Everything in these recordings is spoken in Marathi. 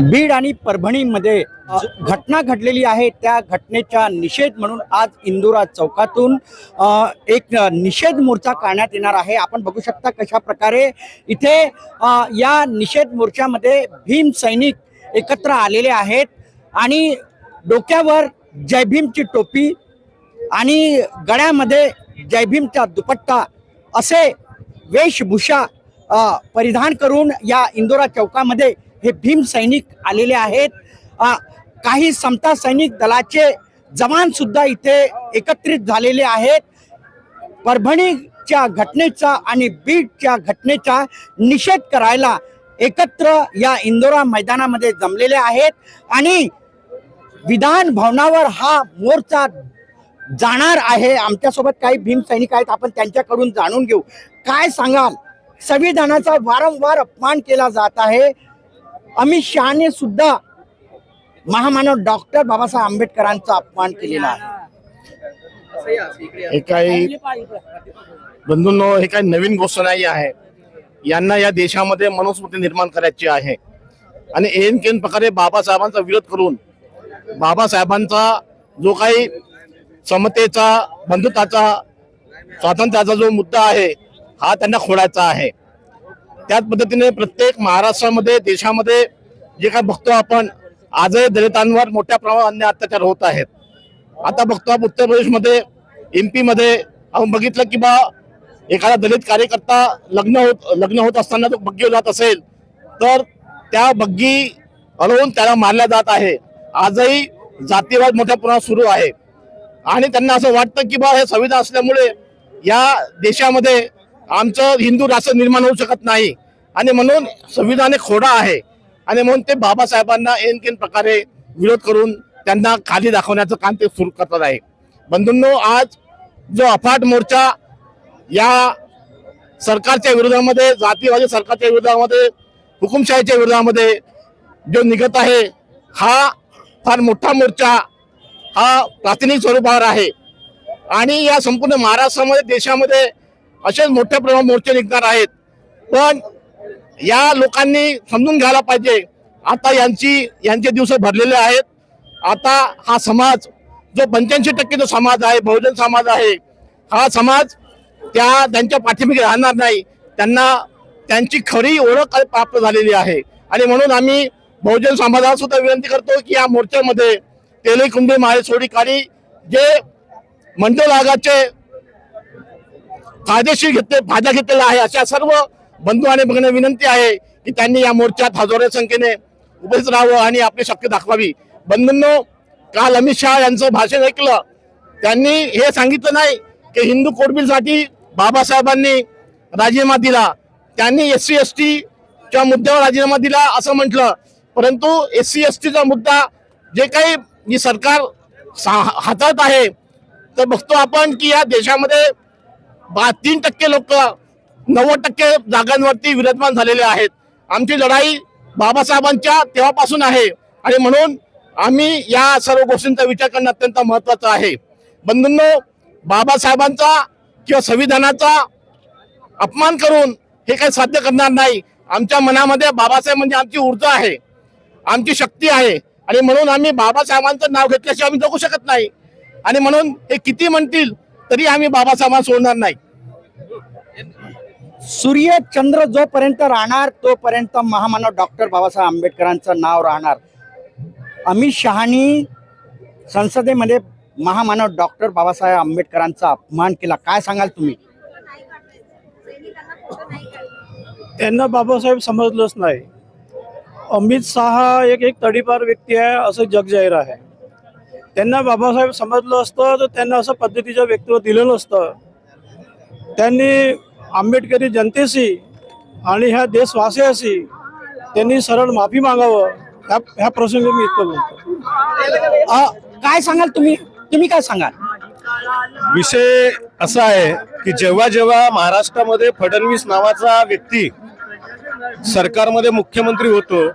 बीड आणि परभणीमध्ये घटना घडलेली आहे. त्या घटनेचा निषेध म्हणून आज इंदुरा चौकातून एक निषेध मोर्चा काढण्यात येणार आहे. आपण बघू शकता कशा प्रकारे इथे या निषेध मोर्चामध्ये भीम सैनिक एकत्र आलेले आहेत आणि डोक्यावर जय भीमची टोपी आणि गळ्यामध्ये जय भीमचा दुपट्टा असे वेशभूषा परिधान करून या इंदोरा चौकामध्ये हे भीम सैनिक आलेले आहेत. काही समता सैनिक दलाचे जवान सुद्धा इथे एकत्रित झालेले आहेत. परभणीच्या घटनेचा आणि बीडच्या घटनेचा निषेध करायला एकत्र या इंदोरा मैदानामध्ये जमलेले आहेत. आणि विधान भवनावर हा मोर्चा जाणार आहे. आमच्यासोबत काही भीम सैनिक आहेत. आपण त्यांच्याकडून जाणून घेऊ. काय सांगाल? संविधानाचा वारंवार अपमान केला जात आहे. अमित शहाने सुद्धा महामानव डॉक्टर बाबासाहेब आंबेडकरांचा अपमान केलेला आहे. हे काही बंधूंनो हे काही नवीन गोष्ट नाही आहे. यांना या देशामध्ये मनुस्मृती निर्माण करायची आहे. आणि एन केन प्रकारे बाबासाहेबांचा विरोध करून बाबासाहेबांचा जो काही समतेचा बंधुत्वाचा स्वातंत्र्याचा जो मुद्दा आहे हा त्यांना खोडायचा आहे. त्याच पद्धतीने प्रत्येक महाराष्ट्रामध्ये देशामध्ये जे काय बघतो आपण आजही दलितांवर मोठ्या प्रमाणात अन्याय अत्याचार होत आहेत. आता बघतो आपण उत्तर प्रदेशमध्ये एम पीमध्ये आपण बघितलं की बा एखादा दलित कार्यकर्ता लग्न होत लग्न होत असताना तो बग्गी जात असेल तर त्या बग्गी अडवून त्याला मारल्या जात आहे. आजही जातीवाद मोठ्या प्रमाणात सुरू आहे. आणि त्यांना असं वाटतं की बा हे संविधान असल्यामुळे या देशामध्ये आमचं हिंदू राष्ट्र निर्माण होऊ शकत नाही. आणि म्हणून संविधान हे खोडा आहे. आणि म्हणून ते बाबासाहेबांना एन केन प्रकारे विरोध करून त्यांना खाली दाखवण्याचं काम ते सुरू करतात आहे. बंधूंनो आज जो अफाट मोर्चा या सरकारच्या विरोधामध्ये जातीवादी सरकारच्या विरोधामध्ये हुकुमशाहीच्या विरोधामध्ये जो निघत आहे हा फार मोठा मोर्चा हा प्रातिनिधिक स्वरूपावर आहे. आणि या संपूर्ण महाराष्ट्रामध्ये देशामध्ये असेच मोठ्या प्रमाणात मोर्चे निघणार आहेत. पण या लोकांनी समजून घ्यायला पाहिजे. आता यांची यांचे दिवस भरलेले आहेत. आता हा समाज जो पंच्याऐंशी टक्के जो समाज आहे बहुजन समाज आहे हा समाज त्या त्यांच्या पाठीमागे राहणार नाही. त्यांना त्यांची खरी ओळख प्राप्त झालेली आहे. आणि म्हणून आम्ही बहुजन समाजाला सुद्धा विनंती करतो की या मोर्चामध्ये तेले कुंभे माळे सोडी जे मंडळ आगाचे फायदेशीर घेतले फायदा घेतलेला आहे. अशा सर्व बंधू आणि भगिनी विनंती आहे की त्यांनी या मोर्चात हजारो संख्येने उपस्थित राहावं आणि आपली शक्य दाखवावी. बंधूंनो काल अमित शहा यांचं भाषण ऐकलं. त्यांनी हे सांगितलं नाही की हिंदू कोडबिलसाठी बाबासाहेबांनी राजीनामा दिला. त्यांनी एस सी एस टीच्या मुद्द्यावर राजीनामा दिला असं म्हटलं. परंतु एस सी एस टीचा मुद्दा जे काही जी सरकार सा- हाताळत आहे तर बघतो आपण की या देशामध्ये बा तीन टक्के लोक नव्वद टक्के जागांवरती विराजमान झालेले आहेत. आमची लढाई बाबासाहेबांच्या तेव्हापासून आहे. आणि म्हणून आम्ही या सर्व गोष्टींचा विचार करणं अत्यंत महत्वाचं आहे. बंधूंनो बाबासाहेबांचा किंवा संविधानाचा अपमान करून हे काही साध्य करणार नाही. आमच्या मनामध्ये बाबासाहेब म्हणजे आमची ऊर्जा आहे. आमची शक्ती आहे. आणि म्हणून आम्ही बाबासाहेबांचं नाव घेतल्याशिवाय आम्ही जगू शकत नाही. आणि म्हणून हे किती म्हणतील तरी आम्ही बाबासाहेबांना सोडणार नाही. सूर्य चंद्र जोपर्यंत राहणार तोपर्यंत महामानव डॉक्टर बाबासाहेब आंबेडकरांचं नाव राहणार. अमित शहानी संसदेमध्ये महामानव डॉक्टर बाबासाहेब आंबेडकरांचा अपमान केला. काय सांगाल तुम्ही? त्यांना बाबासाहेब समजलंच नाही. अमित शहा एक एक तडीपार व्यक्ती आहे असं जग जाहीर आहे. त्यांना बाबासाहेब समजलं असतं तर त्यांना असं पद्धतीचं व्यक्तित्व दिलं नसतं. त्यांनी आंबेडकरी जनतेशी आणि ह्या देशवासियाशी त्यांनी सरळ माफी मागावं ह्या ह्या प्रसंगी मी इतकं बोलतो. काय सांगाल तुम्ही? तुम्ही काय सांगाल? विषय असा आहे की जेव्हा जेव्हा महाराष्ट्रामध्ये फडणवीस नावाचा व्यक्ती सरकारमध्ये मुख्यमंत्री होतो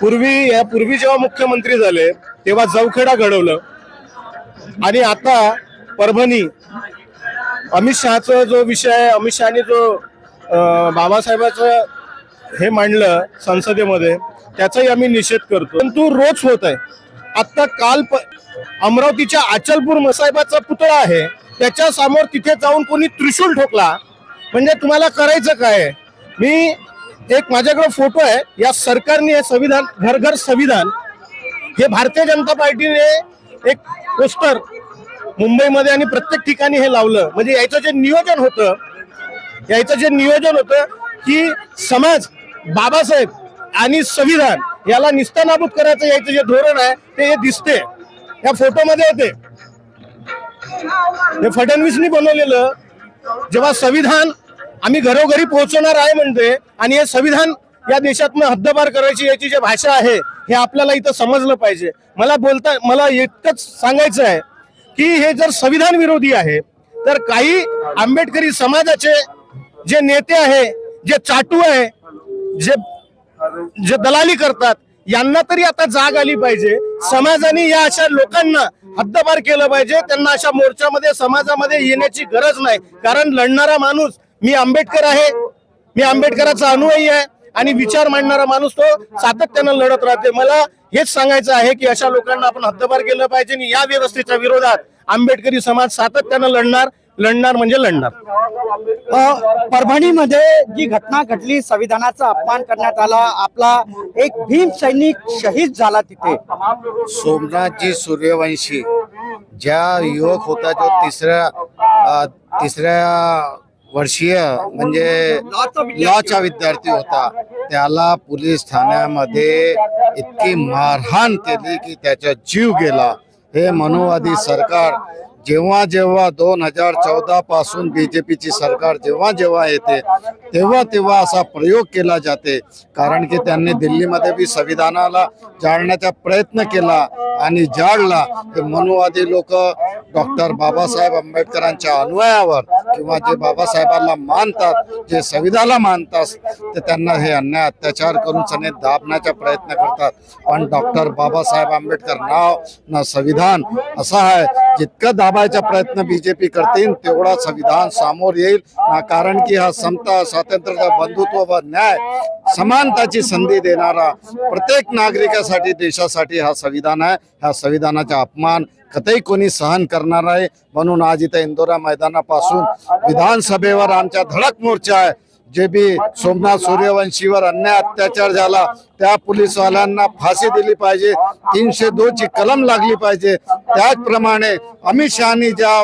पूर्वी या पूर्वी जेव्हा मुख्यमंत्री झाले तेव्हा जवखेडा घडवलं. आणि आता परभणी अमित शहाचा जो विषय आहे अमित शहाने जो बाबासाहेबाचं हे मांडलं संसदेमध्ये त्याचाही आम्ही निषेध करतो. परंतु रोज होत आहे. आता काल प- अमरावतीच्या अचलपूर मसाहेबाचा पुतळा आहे त्याच्यासमोर तिथे जाऊन कोणी त्रिशूल ठोकला. म्हणजे तुम्हाला करायचं काय? मी एक माझ्याकडे फोटो आहे. या सरकारने हे संविधान घर घर संविधान हे भारतीय जनता पार्टीने एक पोस्टर मुंबईमध्ये आणि प्रत्येक ठिकाणी हे लावलं. म्हणजे याचं जे नियोजन होतं याचं जे नियोजन होतं की समाज बाबासाहेब आणि संविधान याला निस्तानाबूत करायचं याचं जे धोरण आहे ते हे दिसते. या फोटोमध्ये येते हे फडणवीसनी बनवलेलं जेव्हा संविधान आम्ही घरोघरी पोहोचवणार आहे म्हणते आणि हे संविधान या देशातनं हद्दपार करायची याची जी भाषा आहे हे आपल्याला इथं समजलं पाहिजे. मला बोलता मला इतकंच सांगायचं आहे की हे जर संविधान विरोधी आहे तर काही आंबेडकरी समाजाचे जे नेते आहे जे चाटू आहे जे जे दलाली करतात यांना तरी आता जाग आली पाहिजे. समाजाने या अशा लोकांना हद्दपार केलं पाहिजे. त्यांना अशा मोर्चामध्ये समाजामध्ये येण्याची गरज नाही. कारण लढणारा माणूस मी आंबेडकर आहे. मी आंबेडकराचा अनुयायी आहे. आणि विचार मांडणारा माणूस तो सातत्यानं लढत राहते. मला हेच सांगायचं आहे की अशा लोकांना आपण हद्दपार केलं पाहिजे आणि या व्यवस्थेच्या विरोधात आंबेडकरी समाज सातत्यानं लढणार लढणार म्हणजे लढणार. परभणीमध्ये जी घटना घडली संविधानाचा अपमान करण्यात आला आपला एक भीम सैनिक शहीद झाला तिथे. सोमनाथजी सूर्यवंशी ज्या युवक होता जो तिसऱ्या तिसऱ्या वर्षीय म्हणजे लॉचा विद्यार्थी होता. त्याला पोलीस ठाण्यामध्ये इतकी मारहाण केली की त्याचा जीव गेला. हे मनुवादी सरकार जेव्हा जेव्हा दोन हजार चौदा पासून बीजेपीची सरकार जेव्हा जेव्हा येते तेव्हा तेव्हा असा प्रयोग केला जाते. कारण की त्यांनी दिल्लीमध्ये बी संविधानाला जाळण्याचा प्रयत्न केला आणि जाळला. ते मनुवादी लोक डॉक्टर बाबासाहेब आंबेडकरांच्या अन्वयावर किंवा जे बाबासाहेबांना मानतात जे संविधानाला मानतात ते त्यांना हे अन्याय अत्याचार करून सने दाबण्याचा प्रयत्न करतात. पण डॉक्टर बाबासाहेब आंबेडकर नाव ना संविधान असं आहे जितकं दाबायचा प्रयत्न बीजेपी करतील तेवढा संविधान सामोर येईल. कारण की हा समता स्वातंत्र्य बंधुत्व व न्याय समानताची संधी देणारा प्रत्येक नागरिकासाठी देशासाठी हा संविधान आहे. ह्या संविधानाचा अपमान कतही कोणी सहन करणार आहे म्हणून आज इथे इंदोरा मैदानापासून विधानसभेवर आमचा धडक मोर्चा आहे. जे बी सोमनाथ सूर्यवंशीवर अन्याय अत्याचार झाला त्या पोलीसवाल्यांना फाशी दिली पाहिजे तीनशे दोन ची कलम लागली पाहिजे. त्याचप्रमाणे अमित शहानी ज्या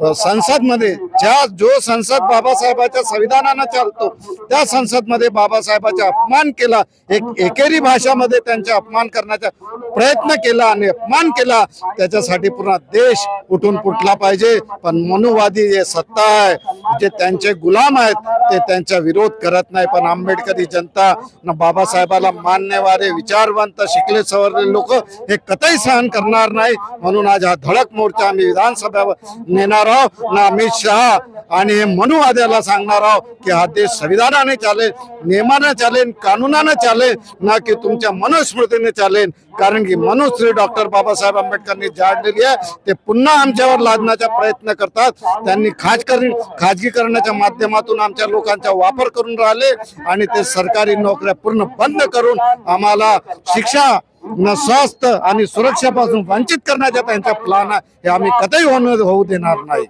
संसदमध्ये ज्या जो संसद बाबासाहेबाच्या संविधानानं चालतो त्या संसदमध्ये बाबासाहेबाचा अपमान केला एक एकेरी भाषामध्ये त्यांचा अपमान करण्याचा प्रयत्न केला आणि अपमान केला त्याच्यासाठी पूर्ण देश उठून फुटला पाहिजे. पण मनुवादी जे सत्ता आहे जे त्यांचे गुलाम आहेत ते त्यांचा विरोध करत नाही. पण आंबेडकरी जनता बाबासाहेबाला मान्यवारे विचारवंत शिकले सवरले लोक हे कतही सहन करणार नाही. म्हणून आज हा धडक मोर्चा आम्ही विधानसभेवर नेणार आहोत. ना अमित शहा आणि म्हणू आद्याला सांगणार आहोत की हा देश संविधानाने चालेल नियमानं चालेल कानुनानं चालेल ना की तुमच्या मनुस्मृतीने चालेल. कारण की मनुश्री डॉक्टर बाबासाहेब आंबेडकरांनी जाळलेली आहे ते पुन्हा आमच्यावर लादण्याचा प्रयत्न करतात. त्यांनी खाज कर खाजगीकरणाच्या माध्यमातून आमच्या लोकांचा वापर करून राहिले आणि ते सरकारी नोकऱ्या पूर्ण बंद करून आम्हाला शिक्षा न स्वास्थ्य आणि सुरक्षेपासून वंचित करण्याचा त्यांचा प्लान आहे. हे आम्ही कधीही होणं होऊ देणार नाही.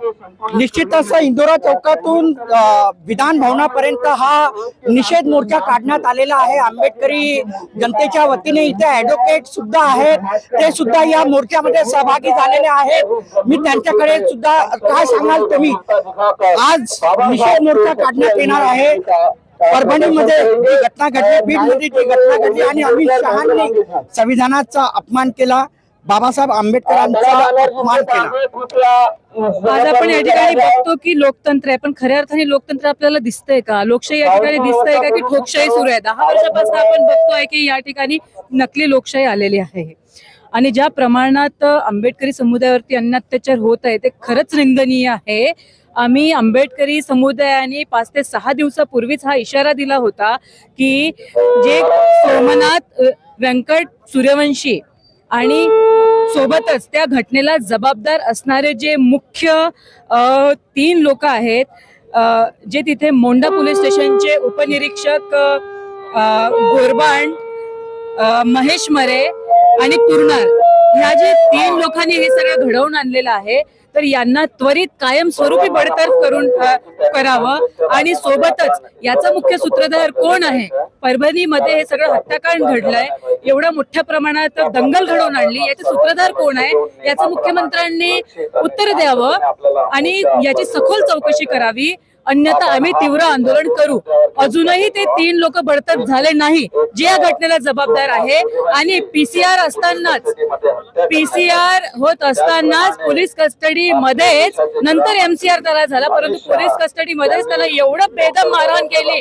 निश्चितच इंदोरा चौकातून विधान भवनापर्यंत हा निषेध मोर्चा काढण्यात आलेला आहे. आंबेडकरी जनतेच्या वतीने इथे ऍडव्होकेट सुद्धा आहेत. ते सुद्धा या मोर्चामध्ये सहभागी झालेले आहेत. मी त्यांच्याकडे सुद्धा काय सांगाल तुम्ही? आज निषेध मोर्चा काढण्यात येणार आहे. परभणीमध्ये जी घटना घडली बीडमध्ये जी घटना घडली आणि अमित शहानी संविधानाचा अपमान केला बाबासाहेब आंबेडकरांचा अपमान केला. आज आपण या ठिकाणी बघतो की लोकतंत्र आहे पण खऱ्या अर्थाने लोकतंत्र आपल्याला दिसतंय का? लोकशाही या ठिकाणी दिसतंय का की ठोकशाही सुरू आहे? दहा वर्षापासून आपण बघतोय की या ठिकाणी नकली लोकशाही आलेली आहे. आणि ज्या प्रमाणात आंबेडकरी समुदायावरती अन्न अत्याचार होत आहे ते खरंच निंदनीय आहे. आम्ही आंबेडकरी समुदायाने पाच ते सहा दिवसापूर्वीच हा इशारा दिला होता की जे सोमनाथ व्यंकट सूर्यवंशी आणि सोबतच त्या घटनेला जबाबदार असणारे जे मुख्य तीन लोक आहेत जे तिथे मोंडा पोलीस स्टेशनचे उपनिरीक्षक गोरबांड महेश मरे आणि तुरणार ह्या जे तीन लोकांनी हे सगळं घडवून आणलेलं आहे तर यांना त्वरित कायमस्वरूपी बडतर्फ करून करावं. आणि सोबतच याचा मुख्य सूत्रधार कोण आहे? परभणीमध्ये हे सगळं हत्याकांड घडलंय. एवढ्या मोठ्या प्रमाणात दंगल घडवून आणली. याचे सूत्रधार कोण आहे? याचं मुख्यमंत्र्यांनी उत्तर द्यावं. आणि याची सखोल चौकशी करावी. अन्यथा आम्ही तीव्र आंदोलन करू. अजूनही ते तीन लोक बडतर्फ झाले नाही. जे या घटनेला जबाबदार आहे आणि पीसीआर असतानाच पीसीआर होत असतानाच पोलीस कस्टडी मध्येच नंतर एमसीआर त्याला झाला. परंतु पोलीस कस्टडी मध्येच त्याला एवढं बेदम मारहाण केली.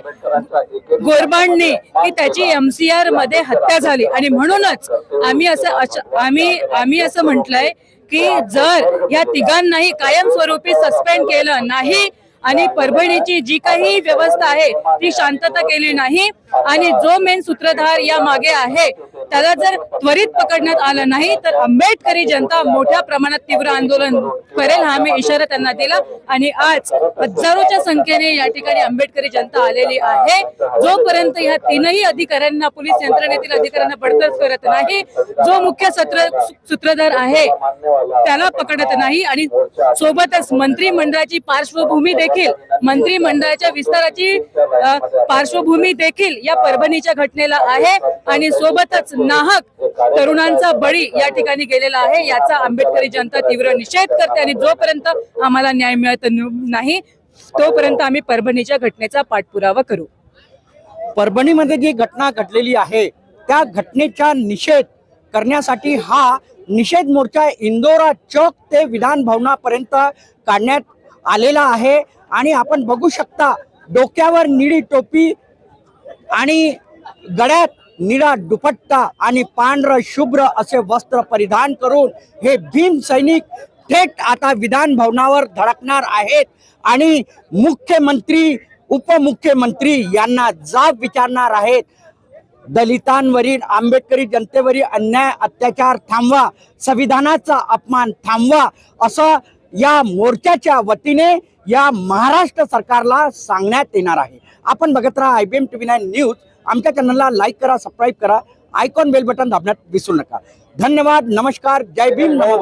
गोरबांनी की त्याची एमसीआरमध्ये हत्या झाली. आणि म्हणूनच आम्ही असं आम्ही आम्ही असं म्हटलंय की जर या तिघांनाही कायमस्वरूपी सस्पेंड केलं नाही आणि परभणीची जी काही व्यवस्था आहे ती शांतता केली नाही आणि जो मेन सूत्रधार या मागे आहे त्याला जर त्वरित पकडण्यात आलं नाही तर आंबेडकरी जनता मोठ्या प्रमाणात तीव्र आंदोलन करेल हा आम्ही इशारा त्यांना दिला. आणि आज हजारोच्या संख्येने या ठिकाणी आंबेडकरी जनता आलेली आहे. जोपर्यंत ह्या तीनही अधिकाऱ्यांना पोलीस यंत्रणेतील अधिकाऱ्यांना बडतर्फ करत नाही जो मुख्य सत्र सूत्रधार आहे त्याला पकडत नाही. आणि सोबतच मंत्रिमंडळाची पार्श्वभूमी देखील मंत्रिमंडळाच्या विस्ताराची पार्श्वभूमी देखील या परभणीच्या घटनेला आहे आणि सोबतच नाहक तरुणांचा बळी या ठिकाणी गेलेला आहे. याचा आंबेडकरी जनता तीव्र निषेध करते आणि जोपर्यंत आम्हाला न्याय मिळत नाही तोपर्यंत आम्ही परभणीच्या घटनेचा पाठपुरावा करू. परभणीमध्ये जी घटना घडलेली आहे त्या घटनेचा निषेध करण्यासाठी हा निषेध मोर्चा इंदोरा चौक ते विधान भवनापर्यंत काढण्यात आलेला आहे. आणि आपण बघू शकता डोक्यावर निळी टोपी आणि गळ्यात निळा दुपट्टा आणि पांढरं शुभ्र असे वस्त्र परिधान करून हे भीम सैनिक थेट आता विधान भवनावर धडकणार आहेत. आणि मुख्यमंत्री उपमुख्यमंत्री यांना जाब विचारणार आहेत. दलितांवरील आंबेडकरी जनतेवरील अन्याय अत्याचार थांबवा संविधानाचा अपमान थांबवा असं या मोर्चाच्या वतीने या महाराष्ट्र सरकारला सांगण्यात येणार आहे. आपण बघत राहा I B M T nine news. आमच्या चॅनलला लाईक करा सबस्क्राईब करा. आयकॉन बेल बटन दाबण्यात विसरू नका. धन्यवाद नमस्कार जय भीम नमो